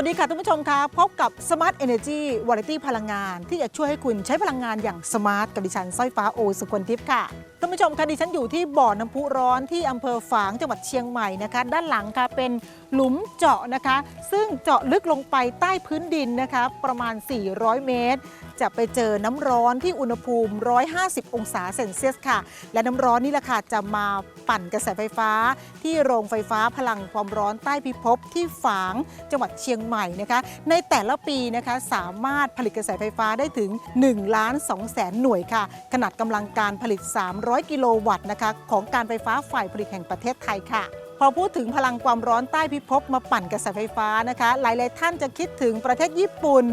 วัสดีค่ะท่านผู้ชมคะพบกับ Smart Energy Variety พลังงาน ที่จะช่วยให้คุณใช้พลังงานอย่างสมาร์ทกับดิฉันสร้อยฟ้าโอสุคนทิพย์ค่ะท่านผู้ชมคะดิฉันอยู่ที่บ่อน้ำพุร้อนที่อำเภอฝางจังหวัดเชียงใหม่นะคะ ด้านหลังค่ะเป็นหลุมเจาะนะคะ ซึ่งเจาะลึกลงไปใต้พื้นดินนะคะ ประมาณ 400 เมตร จะไปเจอน้ำร้อนที่อุณหภูมิ 150 องศาเซนเซียสค่ะ และน้ำร้อนนี่แหละค่ะจะมาปั่นกระแสไฟฟ้า ที่โรงไฟฟ้าพลังความร้อนใต้พิภพที่ฝางจังหวัดเชียงใหม่นะคะ ในแต่ละปีนะคะสามารถผลิตกระแสไฟฟ้าได้ถึง1ล้าน2แสนหน่วยค่ะ ขนาดกำลังการผลิต 3 300 กิโลวัตต์นะคะของการไฟฟ้าฝ่ายผลิตแห่งประเทศไทยค่ะ พอพูดถึงพลังความร้อนใต้พิภพมาปั่นกระแสไฟฟ้านะคะ หลายๆท่านจะคิดถึงประเทศญี่ปุ่น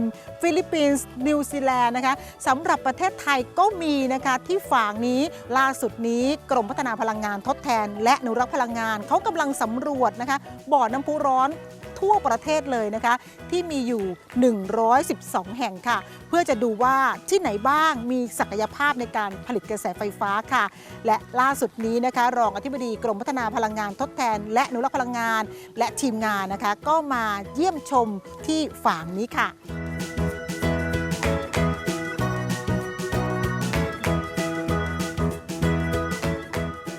ฟิลิปปินส์ นิวซีแลนด์นะคะสำหรับประเทศไทยก็มีนะคะที่ฝางนี้ล่าสุดนี้กรมพัฒนาพลังงานทดแทน และอนุรักษ์พลังงานเขากำลังสำรวจนะคะบ่อน้ำพุร้อน ทั่วประเทศเลยนะคะ ที่มีอยู่ 112 แห่งค่ะ เพื่อจะดูว่าที่ไหนบ้างมีศักยภาพในการผลิตกระแสไฟฟ้าค่ะ และล่าสุดนี้นะคะ รองอธิบดีกรมพัฒนาพลังงานทดแทน และอนุรักษ์พลังงาน และทีมงานนะคะ ก็มาเยี่ยมชมที่ฝางนี้ค่ะ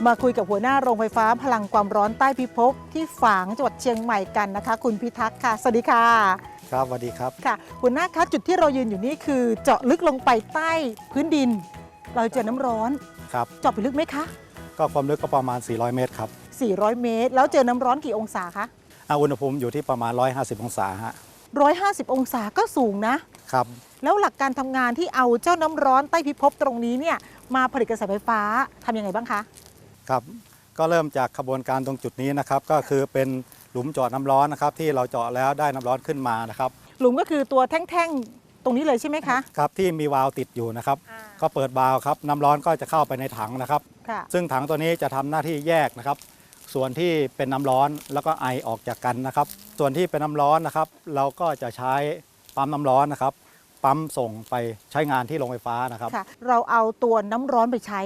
มาคุยกับหัวหน้าโรงไฟฟ้าพลังความร้อนใต้พิภพที่ฝางจังหวัดเชียงใหม่กันนะคะ คุณพิทักษ์ค่ะ สวัสดีค่ะ ครับสวัสดีครับค่ะหัวหน้าคะจุดที่เรายืนอยู่นี่คือ เจาะลึกลงไปใต้พื้นดิน เราเจอน้ำร้อนครับ เจาะไปลึกไหมคะ ก็ความลึกก็ประมาณ 400 เมตรครับ 400 เมตร แล้วเจอน้ำร้อนกี่องศาคะอ่าอุณหภูมิอยู่ที่ประมาณ 150 องศาฮะ150 องศาก็สูงนะ ครับ แล้วหลักการทำงานที่เอาเจ้าน้ำร้อนใต้พิภพตรงนี้เนี่ยมาผลิตกระแสไฟฟ้าทำยังไงบ้างคะ ครับก็เริ่มจากขบวนการตรงจุดนี้นะครับ ก็คือเป็นหลุมเจาะน้ำร้อนนะครับ ที่เราเจาะแล้วได้น้ำร้อนขึ้นมานะครับ หลุมก็คือตัวแท่งๆตรงนี้เลยใช่ไหมคะครับที่มีวาล์วติดอยู่นะครับอ่าก็เปิดวาล์วครับน้ำร้อนก็จะเข้าไปในถังนะครับค่ะซึ่งถังตัวนี้จะทำหน้าที่แยกนะครับ ส่วนที่เป็นน้ำร้อนแล้วก็ไอออกจากกันนะครับ ส่วนที่เป็นน้ำร้อนนะครับ เราก็จะใช้ปั๊มน้ำร้อนนะครับ ปั๊มส่งไปใช้งานที่โรงไฟฟ้านะครับค่ะเราเอาตัวน้ำร้อนไปใช้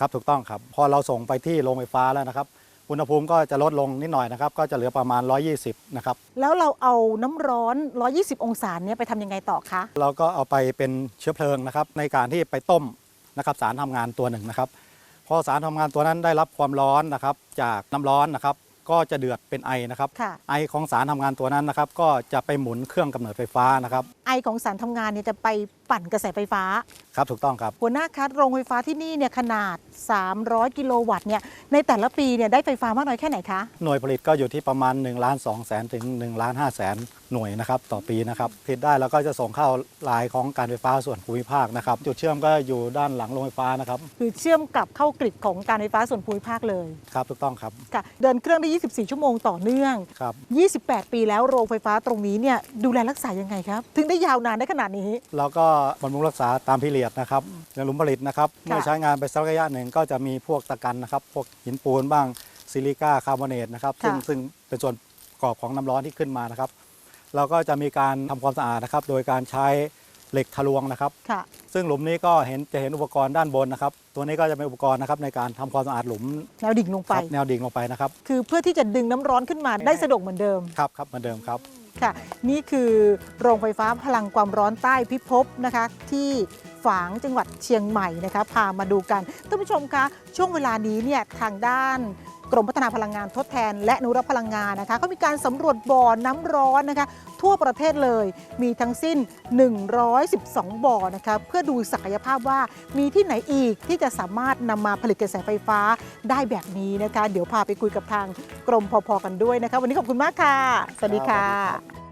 ครับถูกต้องครับ พอเราส่งไปที่โรงไฟฟ้าแล้วนะครับอุณหภูมิก็จะลดลงนิดหน่อยนะครับ ก็จะเหลือประมาณ 120 นะครับ แล้วเราเอาน้ำร้อน 120 องศาเนี่ยไปทำยังไงต่อคะ เราก็เอาไปเป็นเชื้อเพลิงนะครับ ในการที่ไปต้มนะครับสารทำงานตัวหนึ่งนะครับ พอสารทำงานตัวนั้นได้รับความร้อนนะครับ จากน้ำร้อนนะครับ ก็จะเดือดเป็นไอนะครับค่ะไอของสารทำงานตัวนั้นนะครับ ก็จะไปหมุนเครื่องกำเนิดไฟฟ้านะครับ ไอของสารทำงานเนี่ยจะไปปั่นกระแสไฟฟ้า ครับถูกต้องครับ หัวหน้าคัดโรงไฟฟ้าที่นี่เนี่ยขนาด 300 กิโลวัตต์เนี่ยในแต่ละปีเนี่ยได้ไฟฟ้ามากน้อยแค่ไหนคะ หน่วยผลิตก็อยู่ที่ประมาณ1ล้าน2แสนถึง1ล้าน5แสนหน่วยนะครับต่อปีนะครับผลิตได้แล้วก็จะส่งเข้าลายของการไฟฟ้าส่วนภูมิภาคนะครับจุดเชื่อมก็อยู่ด้านหลังโรงไฟฟ้านะครับคือเชื่อมกับเข้ากริดของการไฟฟ้าส่วนภูมิภาคเลยครับถูกต้องครับค่ะเดินเครื่องได้ 24 ชั่วโมงต่อเนื่อง ครับ 28 ปีแล้วโรงไฟฟ้าตรงนี้เนี่ยดูแลรักษายังไงครับ ถึงได้ยาวนานได้ขนาดนี้ แล้วก็บำรุงรักษาตามพิเรียดนะครับในหลุมผลิตนะครับค่ะเมื่อใช้งานไปสักระยะหนึ่งก็จะมีพวกตะกันนะครับพวกหินปูนบ้างซิลิก้าคาร์บอเนตนะครับซึ่งซึ่งเป็นส่วนประกอบของน้ำร้อนที่ขึ้นมานะครับ เราก็จะมีการทำความสะอาดนะครับ โดยการใช้เหล็กทะลวงนะครับค่ะซึ่งหลุมนี้ก็เห็นจะเห็นอุปกรณ์ด้านบนนะครับ ตัวนี้ก็จะเป็นอุปกรณ์นะครับในการทำความสะอาดหลุมแนวดิ่งลงคไปรับแนวดิ่งลงไปนะครับ คือเพื่อที่จะดึงน้ำร้อนขึ้นมาได้สะดวกเหมือนเดิม ครับครับเหมือนเดิมครับ ค่ะ นี่คือโรงไฟฟ้าพลังความร้อนใต้พิภพนะคะ ที่ฝางจังหวัดเชียงใหม่นะคะพามาดูกันท่านผู้ชมคะช่วงเวลานี้เนี่ยทางด้าน กรมพัฒนาพลังงานทดแทน และนุรักษ์พลังงานนะคะก็มีการสำรวจบ่อน้ำร้อนนะคะ ทั่วประเทศเลยมีทั้งสิ้น 112 บ่อนะคะเพื่อดูศักยภาพว่ามีที่ไหนอีกที่จะสามารถนำมาผลิตกระแสไฟฟ้าได้แบบนี้นะคะ เดี๋ยวพาไปคุยกับทางกรมพอๆกันด้วยนะคะ วันนี้ขอบคุณมากค่ะ สวัสดีค่ะ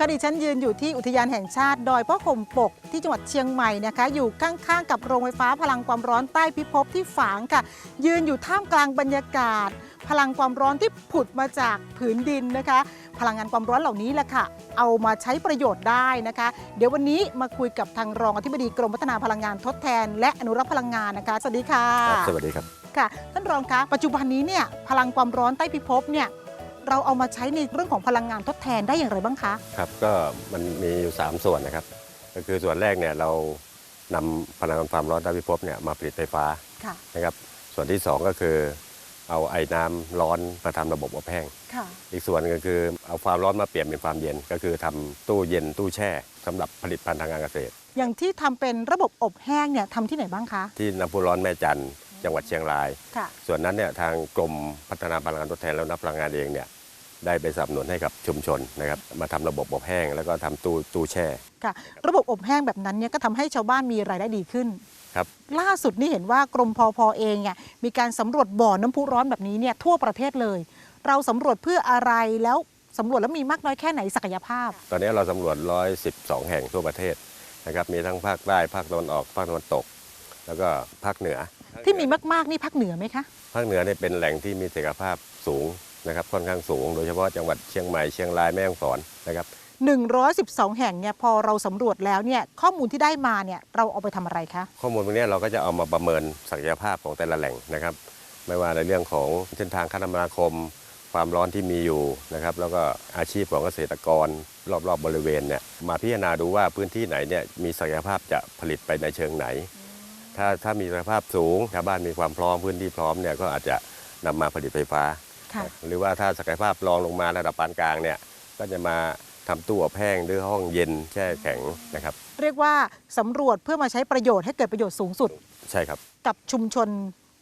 คะดิฉันยืนอยู่ที่อุทยานแห่งชาติดอยพระห่มปกที่จังหวัดเชียงใหม่นะคะ อยู่ข้างๆกับโรงไฟฟ้าพลังความร้อนใต้พิภพที่ฝางค่ะ ยืนอยู่ท่ามกลางบรรยากาศ พลังความร้อนที่ผุดมาจากผืนดินนะคะ พลังงานความร้อนเหล่านี้แหละค่ะ เอามาใช้ประโยชน์ได้นะคะ เดี๋ยววันนี้มาคุยกับทางรองอธิบดีกรมพัฒนาพลังงานทดแทน และอนุรักษ์พลังงานนะคะสวัสดีค่ะครับสวัสดีครับค่ะท่านรองคะปัจจุบันนี้เนี่ยพลังความร้อนใต้พิภพเนี่ย เราเอามาใช้ในเรื่องของพลังงานทดแทนได้อย่างไรบ้างคะ ครับก็มันมีอยู่ 3 ส่วนนะครับ ก็คือส่วนแรกเนี่ยเรานำพลังงานความร้อนใต้พิภพเนี่ยมาผลิตไฟฟ้าค่ะ นะครับ ส่วนที่ 2 ก็คือ เอาไอ้น้ำร้อนมาทำระบบอบแห้ง ค่ะ อีกส่วนก็คือเอาความร้อนมาเปลี่ยนเป็นความเย็น ก็คือทำตู้เย็นตู้แช่สำหรับผลิตภัณฑ์ทางการเกษตร อย่างที่ทำเป็นระบบอบแห้งเนี่ยทำที่ไหนบ้างคะ ที่น้ำพุร้อนแม่จันทร์จังหวัดเชียงราย ค่ะ ส่วนนั้นเนี่ยทางกรมพัฒนาพลังงานทดแทนและนับพลังงานเองเนี่ย ได้ไปสนับสนุนให้กับชุมชนนะครับมาทำระบบอบแห้งแล้วก็ทำตู้ตู้แช่ค่ะ ระบบอบแห้งแบบนั้นเนี่ยก็ทำให้ชาวบ้านมีรายได้ดีขึ้นครับล่าสุดนี่เห็นว่ากรมพอพอเองเนี่ยมีการสำรวจบ่อน้ำพุร้อนแบบนี้เนี่ยทั่วประเทศเลย เราสำรวจเพื่ออะไรแล้วสำรวจแล้วมีมากน้อยแค่ไหนศักยภาพ ตอนนี้เราสำรวจ 112 แห่งทั่วประเทศนะครับมีทั้งภาคใต้ภาคตะวันออกภาคตะวันตก แล้วก็ภาคเหนือ ที่มีมากๆนี่ภาคเหนือไหมคะภาคเหนือเนี่ยเป็นแหล่งที่มีศักยภาพสูง นะครับค่อนข้างสูง โดยเฉพาะจังหวัดเชียงใหม่เชียงรายแม่ฮ่องสอนนะครับ112 แห่งเนี่ยพอเราสำรวจแล้วเนี่ยข้อมูลที่ได้มาเนี่ยเราเอาไปทำอะไรคะ ข้อมูลพวกนี้เราก็จะเอามาประเมินศักยภาพของแต่ละแหล่งนะครับ ไม่ว่าในเรื่องของเส้นทางคมนาคม ความร้อนที่มีอยู่นะครับ แล้วก็อาชีพของเกษตรกรรอบๆบบริเวณเนี่ยมาพิจารณาดูว่าพื้นที่ไหนเนี่ยมีศักยภาพจะผลิตไปในเชิงไหน ถ้าถ้ามีศักยภาพสูงชาวบ้านมีความพร้อมพื้นที่พร้อมเนี่ยก็อาจจะนำมาผลิตไฟฟ้าค่ะ หรือว่าถ้าศักยภาพรองลงมาระดับปานกลางเนี่ยก็จะมาทำตู้อบแห้งหรือห้องเย็นแช่แข็งนะครับ เรียกว่าสำรวจเพื่อมาใช้ประโยชน์ให้เกิดประโยชน์สูงสุดใช่ครับ กับชุมชน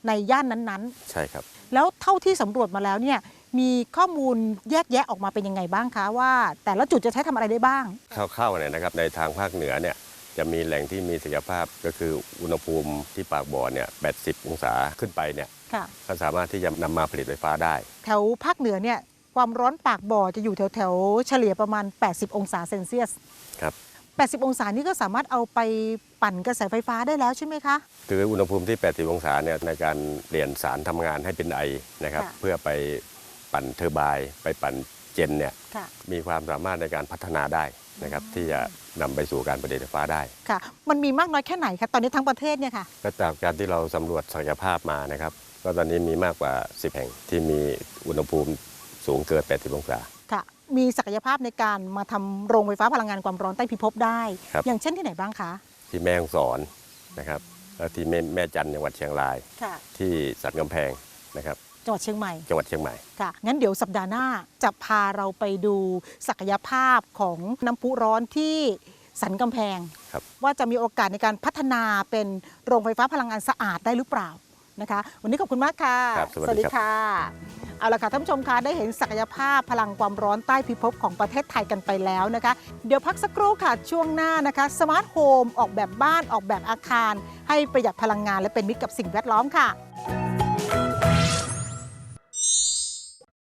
ในย่านนั้นใช่ครับๆแล้วเท่าที่สำรวจมาแล้วเนี่ยมีข้อมูลแยกแยะออกมาเป็นยังไงบ้างคะว่า แต่ละจุดจะใช้ทำอะไรได้บ้างเข้าๆเนี่ยนะครับในทางภาคเหนือเนี่ยจะมีแหล่งที่มีศักยภาพก็คืออุณหภูมิที่ปากบ่อเนี่ย 80 องศาขึ้นไปเนี่ยค่ะ ก็สามารถที่จะนำมาผลิตไฟฟ้าได้ แถวภาคเหนือเนี่ยความร้อนปากบ่อจะอยู่แถวแถวๆเฉลี่ยประมาณ 80 องศาเซนเซียสครับ80 องศานี่ก็สามารถเอาไปปั่นกระแสไฟฟ้าได้แล้วใช่ไหมคะ คืออุณหภูมิที่ 80 องศาเนี่ยในการเปลี่ยนสารทำงานให้เป็นไอนะครับค่ะเพื่อไปปั่นเทอร์ไบน์ไปปั่นเจนเนี่ยค่ะมีความสามารถในการพัฒนาได้นะครับที่จะนำไปสู่การผลิตไฟฟ้าได้ค่ะ มันมีมากน้อยแค่ไหนคะตอนนี้ทั้งประเทศเนี่ยค่ะก็จากการที่เราสำรวจศักยภาพมานะครับ ก็ตอนนี้มีมากกว่า 10 แห่งที่มีอุณหภูมิสูงเกิน 80 องศาค่ะ มีศักยภาพในการมาทำโรงไฟฟ้าพลังงานความร้อนใต้พิภพได้ครับอย่างเช่นที่ไหนบ้างคะ ที่แม่ฮ่องสอนนะครับแล้วที่แม่แม่จันทร์จังหวัดเชียงรายค่ะที่สันกำแพงนะครับจังหวัดเชียงใหม่ จังหวัดเชียงใหม่ ค่ะ งั้นเดี๋ยวสัปดาห์หน้าจะพาเราไปดูศักยภาพของน้ำพุร้อนที่สันกำแพงครับว่าจะมีโอกาสในการพัฒนาเป็นโรงไฟฟ้าพลังงานสะอาดได้หรือเปล่า นะคะ วันนี้ขอบคุณมากค่ะ ครับสวัสดีครับค่ะ เอาละค่ะท่านผู้ชมคะได้เห็นศักยภาพพลังความร้อนใต้พิภพของประเทศไทยกันไปแล้วนะคะ เดี๋ยวพักสักครู่ค่ะ ช่วงหน้านะคะสมาร์ทโฮมออกแบบบ้านออกแบบอาคาร ให้ประหยัดพลังงานและเป็นมิตรกับสิ่งแวดล้อมค่ะ